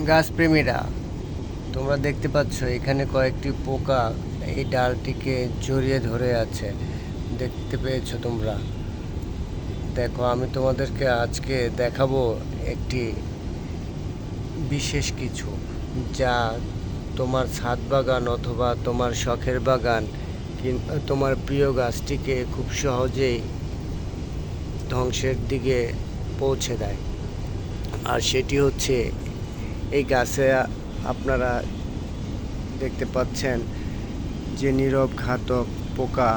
গাছপ্রেমীরা, তোমরা দেখতে পাচ্ছ এখানে কয়েকটি পোকা এই ডালটিকে জড়িয়ে ধরে আছে। দেখতে পেয়েছ তোমরা? দেখো, আমি তোমাদেরকে আজকে দেখাবো একটি বিশেষ কিছু যা তোমার ছাদ বাগান অথবা তোমার শখের বাগান তোমার প্রিয় গাছটিকে খুব সহজেই ধ্বংসের দিকে পৌঁছে দেয়। আর সেটি হচ্ছে এই গাছে আপনারা দেখতে পাচ্ছেন যে নীরব ঘাতক পোকা।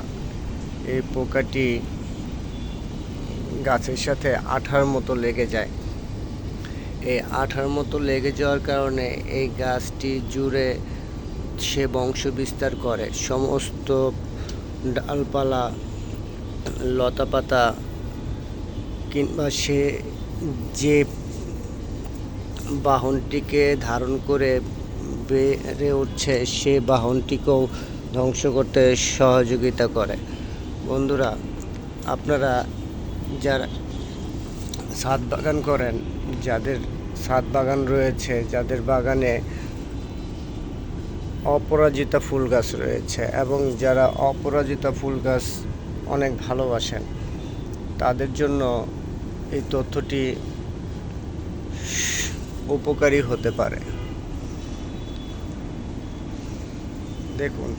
এই পোকাটি গাছের সাথে আঠার মতো লেগে যায়। এই আঠার মতো লেগে যাওয়ার কারণে এই গাছটি জুড়ে সে বংশ বিস্তার করে। সমস্ত ডালপালা, লতাপাতা কিংবা সে যে বাহনটিকে ধারণ করে বেড়ে উঠছে, সে বাহনটিকেও ধ্বংস করতে সহযোগিতা করে। বন্ধুরা, আপনারা যারা ছাদ বাগান করেন, যাদের ছাদ বাগান রয়েছে, যাদের বাগানে অপরাজিতা ফুল গাছ রয়েছে এবং যারা অপরাজিতা ফুল গাছ অনেক ভালোবাসেন, তাদের জন্য এই তথ্যটি উপকারী হতে পারে। দেখুন।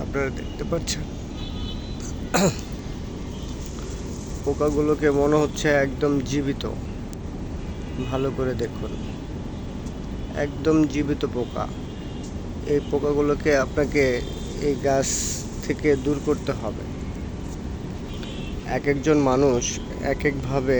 আপনারা দেখতে পাচ্ছেন? পোকাগুলোকে মনে হচ্ছে একদম জীবিত। ভালো করে দেখুন। একদম জীবিত পোকা। এই পোকাগুলোকে আপনাকে এই গাছ থেকে দূর করতে হবে। এক একজন মানুষ এক একভাবে